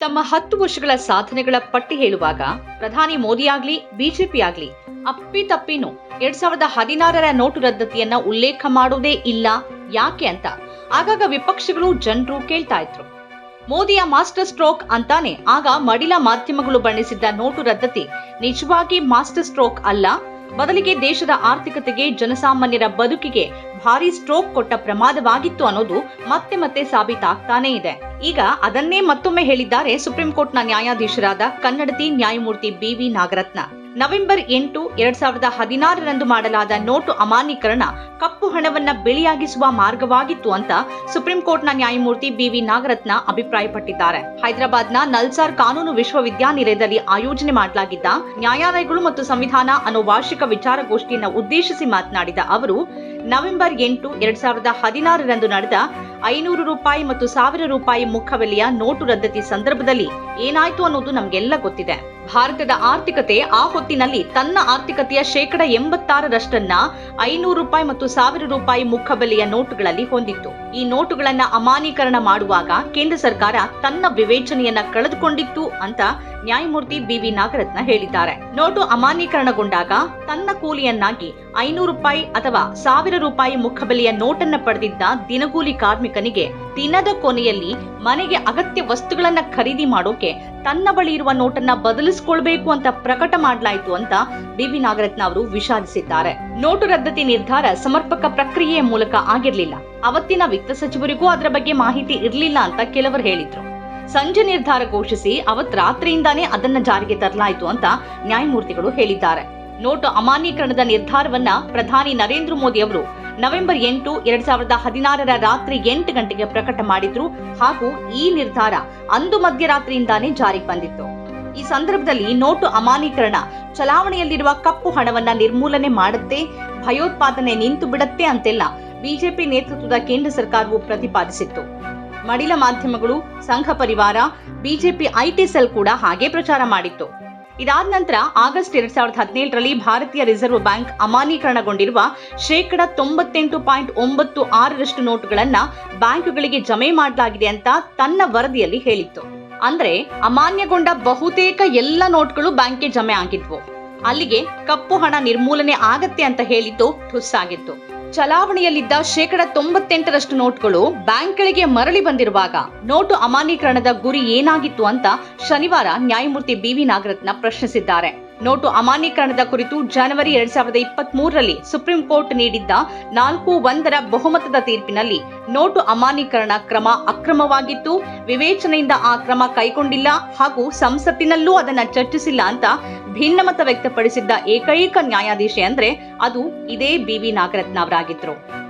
ತಮ್ಮ ಹತ್ತು ವರ್ಷಗಳ ಸಾಧನೆಗಳ ಪಟ್ಟಿ ಹೇಳುವಾಗ ಪ್ರಧಾನಿ ಮೋದಿ ಆಗ್ಲಿ ಬಿಜೆಪಿ ಆಗ್ಲಿ ಅಪ್ಪಿ ತಪ್ಪಿನೂ ಎರಡ್ ಸಾವಿರದ ಹದಿನಾರರ ನೋಟು ರದ್ದತಿಯನ್ನ ಉಲ್ಲೇಖ ಮಾಡೋದೇ ಇಲ್ಲ. ಯಾಕೆ ಅಂತ ಆಗಾಗ ವಿಪಕ್ಷಗಳು ಜನರು ಕೇಳ್ತಾ ಇದ್ರು. ಮೋದಿಯ ಮಾಸ್ಟರ್ ಸ್ಟ್ರೋಕ್ ಅಂತಾನೆ ಆಗ ಮಡಿಲ ಮಾಧ್ಯಮಗಳು ಬಣ್ಣಿಸಿದ್ದ ನೋಟು ರದ್ದತಿ ನಿಜವಾಗಿ ಮಾಸ್ಟರ್ ಸ್ಟ್ರೋಕ್ ಅಲ್ಲ. ಬದಲಿಗೆ ದೇಶದ ಆರ್ಥಿಕತೆಗೆ ಜನಸಾಮಾನ್ಯರ ಬದುಕಿಗೆ ಭಾರಿ ಸ್ಟ್ರೋಕ್ ಕೊಟ್ಟ ಪ್ರಮಾದವಾಗಿತ್ತು ಅನ್ನೋದು ಮತ್ತೆ ಮತ್ತೆ ಸಾಬೀತಾಗ್ತಾನೇ ಇದೆ. ಈಗ ಅದನ್ನೇ ಮತ್ತೊಮ್ಮೆ ಹೇಳಿದ್ದಾರೆ ಸುಪ್ರೀಂ ಕೋರ್ಟ್ನ ನ್ಯಾಯಾಧೀಶರಾದ ಕನ್ನಡತಿ ನ್ಯಾಯಮೂರ್ತಿ ಬಿವಿ ನಾಗರತ್ನ. ನವೆಂಬರ್ ಎಂಟು ಎರಡ್ ಸಾವಿರದ ಹದಿನಾರರಂದು ಮಾಡಲಾದ ನೋಟು ಅಮಾನ್ಯೀಕರಣ ಕಪ್ಪು ಹಣವನ್ನ ಬಿಳಿಯಾಗಿಸುವ ಮಾರ್ಗವಾಗಿತ್ತು ಅಂತ ಸುಪ್ರೀಂ ಕೋರ್ಟ್ನ ನ್ಯಾಯಮೂರ್ತಿ ಬಿವಿ ನಾಗರತ್ನ ಅಭಿಪ್ರಾಯಪಟ್ಟಿದ್ದಾರೆ. ಹೈದರಾಬಾದ್ನ ನಲ್ಸಾರ್ ಕಾನೂನು ವಿಶ್ವವಿದ್ಯಾನಿಲಯದಲ್ಲಿ ಆಯೋಜನೆ ಮಾಡಲಾಗಿದ್ದ ನ್ಯಾಯಾಲಯಗಳು ಮತ್ತು ಸಂವಿಧಾನ ಅನ್ನೋ ವಾರ್ಷಿಕ ವಿಚಾರಗೋಷ್ಠಿಯನ್ನು ಉದ್ದೇಶಿಸಿ ಮಾತನಾಡಿದ ಅವರು, ನವೆಂಬರ್ ಎಂಟು ಎರಡ್ ಸಾವಿರದ ಹದಿನಾರರಂದು ನಡೆದ ಐನೂರು ರೂಪಾಯಿ ಮತ್ತು ಸಾವಿರ ರೂಪಾಯಿ ಮುಖಬೆಲೆಯ ನೋಟು ರದ್ದತಿ ಸಂದರ್ಭದಲ್ಲಿ ಏನಾಯ್ತು ಅನ್ನೋದು ನಮಗೆಲ್ಲ ಗೊತ್ತಿದೆ. ಭಾರತದ ಆರ್ಥಿಕತೆ ಆ ಹೊತ್ತಿನಲ್ಲಿ ತನ್ನ ಆರ್ಥಿಕತೆಯ ಶೇಕಡ ಎಂಬತ್ತಾರರಷ್ಟನ್ನ ಐನೂರು ರೂಪಾಯಿ ಮತ್ತು ಸಾವಿರ ರೂಪಾಯಿ ಮುಖಬೆಲೆಯ ನೋಟುಗಳಲ್ಲಿ ಹೊಂದಿತ್ತು. ಈ ನೋಟುಗಳನ್ನ ಅಮಾನ್ಯೀಕರಣ ಮಾಡುವಾಗ ಕೇಂದ್ರ ಸರ್ಕಾರ ತನ್ನ ವಿವೇಚನೆಯನ್ನ ಕಳೆದುಕೊಂಡಿತ್ತು ಅಂತ ನ್ಯಾಯಮೂರ್ತಿ ಬಿವಿ ನಾಗರತ್ನ ಹೇಳಿದ್ದಾರೆ. ನೋಟು ಅಮಾನ್ಯೀಕರಣಗೊಂಡಾಗ ತನ್ನ ಕೂಲಿಯನ್ನಾಗಿ ಐನೂರು ರೂಪಾಯಿ ಅಥವಾ ಸಾವಿರ ರೂಪಾಯಿ ಮುಖಬೆಲೆಯ ನೋಟನ್ನ ಪಡೆದಿದ್ದ ದಿನಗೂಲಿ ಕಾರ್ಮಿಕನಿಗೆ ದಿನದ ಕೊನೆಯಲ್ಲಿ ಮನೆಗೆ ಅಗತ್ಯ ವಸ್ತುಗಳನ್ನ ಖರೀದಿ ಮಾಡೋಕೆ ತನ್ನ ಬಳಿ ಇರುವ ನೋಟನ್ನ ಬದಲಿಸಿಕೊಳ್ಬೇಕು ಅಂತ ಪ್ರಕಟ ಮಾಡಲಾಯಿತು ಅಂತ ಬಿವಿ ನಾಗರತ್ನ ಅವರು ವಿಷಾದಿಸಿದ್ದಾರೆ. ನೋಟು ರದ್ದತಿ ನಿರ್ಧಾರ ಸಮರ್ಪಕ ಪ್ರಕ್ರಿಯೆಯ ಮೂಲಕ ಆಗಿರ್ಲಿಲ್ಲ. ಅವತ್ತಿನ ವಿತ್ತ ಸಚಿವರಿಗೂ ಅದರ ಬಗ್ಗೆ ಮಾಹಿತಿ ಇರಲಿಲ್ಲ ಅಂತ ಕೆಲವರು ಹೇಳಿದ್ರು. ಸಂಜೆ ನಿರ್ಧಾರ ಘೋಷಿಸಿ ಅವತ್ ರಾತ್ರಿಯಿಂದಾನೇ ಅದನ್ನ ಜಾರಿಗೆ ತರಲಾಯಿತು ಅಂತ ನ್ಯಾಯಮೂರ್ತಿಗಳು ಹೇಳಿದ್ದಾರೆ. ನೋಟು ಅಮಾನ್ಯೀಕರಣದ ನಿರ್ಧಾರವನ್ನ ಪ್ರಧಾನಿ ನರೇಂದ್ರ ಮೋದಿ ಅವರು ನವೆಂಬರ್ ಎಂಟು ಎರಡ್ ಸಾವಿರದ ಹದಿನಾರರ ರಾತ್ರಿ ಎಂಟು ಗಂಟೆಗೆ ಪ್ರಕಟ ಮಾಡಿದ್ರು ಹಾಗೂ ಈ ನಿರ್ಧಾರ ಅಂದು ಮಧ್ಯರಾತ್ರಿಯಿಂದಾನೇ ಜಾರಿಗೆ ಬಂದಿತ್ತು. ಈ ಸಂದರ್ಭದಲ್ಲಿ ನೋಟು ಅಮಾನೀಕರಣ ಚಲಾವಣೆಯಲ್ಲಿರುವ ಕಪ್ಪು ಹಣವನ್ನ ನಿರ್ಮೂಲನೆ ಮಾಡುತ್ತೆ, ಭಯೋತ್ಪಾದನೆ ನಿಂತು ಬಿಡತ್ತೆ ಅಂತೆಲ್ಲ ಬಿಜೆಪಿ ನೇತೃತ್ವದ ಕೇಂದ್ರ ಸರ್ಕಾರವು ಪ್ರತಿಪಾದಿಸಿತ್ತು. ಮಡಿಲ ಮಾಧ್ಯಮಗಳು, ಸಂಘ ಪರಿವಾರ, ಬಿಜೆಪಿ ಐಟಿ ಸೆಲ್ ಕೂಡ ಹಾಗೆ ಪ್ರಚಾರ ಮಾಡಿತ್ತು. ಇದಾದ ನಂತರ ಆಗಸ್ಟ್ ಎರಡ್ ಸಾವಿರದ ಹದಿನೇಳರಲ್ಲಿ ಭಾರತೀಯ ರಿಸರ್ವ್ ಬ್ಯಾಂಕ್ ಅಮಾನ್ಯೀಕರಣಗೊಂಡಿರುವ ಶೇಕಡ ತೊಂಬತ್ತೆಂಟು ಪಾಯಿಂಟ್ ಒಂಬತ್ತು ಆರರಷ್ಟು ನೋಟುಗಳನ್ನ ಬ್ಯಾಂಕುಗಳಿಗೆ ಜಮೆ ಮಾಡಲಾಗಿದೆ ಅಂತ ತನ್ನ ವರದಿಯಲ್ಲಿ ಹೇಳಿತ್ತು. ಅಂದ್ರೆ ಅಮಾನ್ಯಗೊಂಡ ಬಹುತೇಕ ಎಲ್ಲ ನೋಟ್ಗಳು ಬ್ಯಾಂಕ್ಗೆ ಜಮೆ ಆಗಿದ್ವು. ಅಲ್ಲಿಗೆ ಕಪ್ಪು ಹಣ ನಿರ್ಮೂಲನೆ ಆಗತ್ತೆ ಅಂತ ಹೇಳಿದ್ದು ಠುಸ್ಸಾಗಿತ್ತು. ಚಲಾವಣೆಯಲ್ಲಿದ್ದ ಶೇಕಡ ತೊಂಬತ್ತೆಂಟರಷ್ಟು ನೋಟ್ಗಳು ಬ್ಯಾಂಕ್ಗಳಿಗೆ ಮರಳಿ ಬಂದಿರುವಾಗ ನೋಟು ಅಮಾನ್ಯೀಕರಣದ ಗುರಿ ಏನಾಗಿತ್ತು ಅಂತ ಶನಿವಾರ ನ್ಯಾಯಮೂರ್ತಿ ಬಿವಿ ನಾಗರತ್ನ ಪ್ರಶ್ನಿಸಿದ್ದಾರೆ. ನೋಟು ಅಮಾನ್ಯೀಕರಣದ ಕುರಿತು ಜನವರಿ ಎರಡ್ ಸಾವಿರದ ಇಪ್ಪತ್ತ್ ಮೂರರಲ್ಲಿ ಸುಪ್ರೀಂ ಕೋರ್ಟ್ ನೀಡಿದ್ದ ನಾಲ್ಕು ಒಂದರ ಬಹುಮತದ ತೀರ್ಪಿನಲ್ಲಿ ನೋಟು ಅಮಾನ್ಯೀಕರಣ ಕ್ರಮ ಅಕ್ರಮವಾಗಿತ್ತು. ವಿವೇಚನೆಯಿಂದ ಆ ಕ್ರಮ ಕೈಗೊಂಡಿಲ್ಲ ಹಾಗೂ ಸಂಸತ್ತಿನಲ್ಲೂ ಅದನ್ನು ಚರ್ಚಿಸಿಲ್ಲ ಅಂತ ಭಿನ್ನಮತ ವ್ಯಕ್ತಪಡಿಸಿದ್ದ ಏಕೈಕ ನ್ಯಾಯಾಧೀಶೆ ಅಂದ್ರೆ ಅದು ಇದೇ ಬಿವಿ ನಾಗರತ್ನ ಅವರಾಗಿದ್ರು.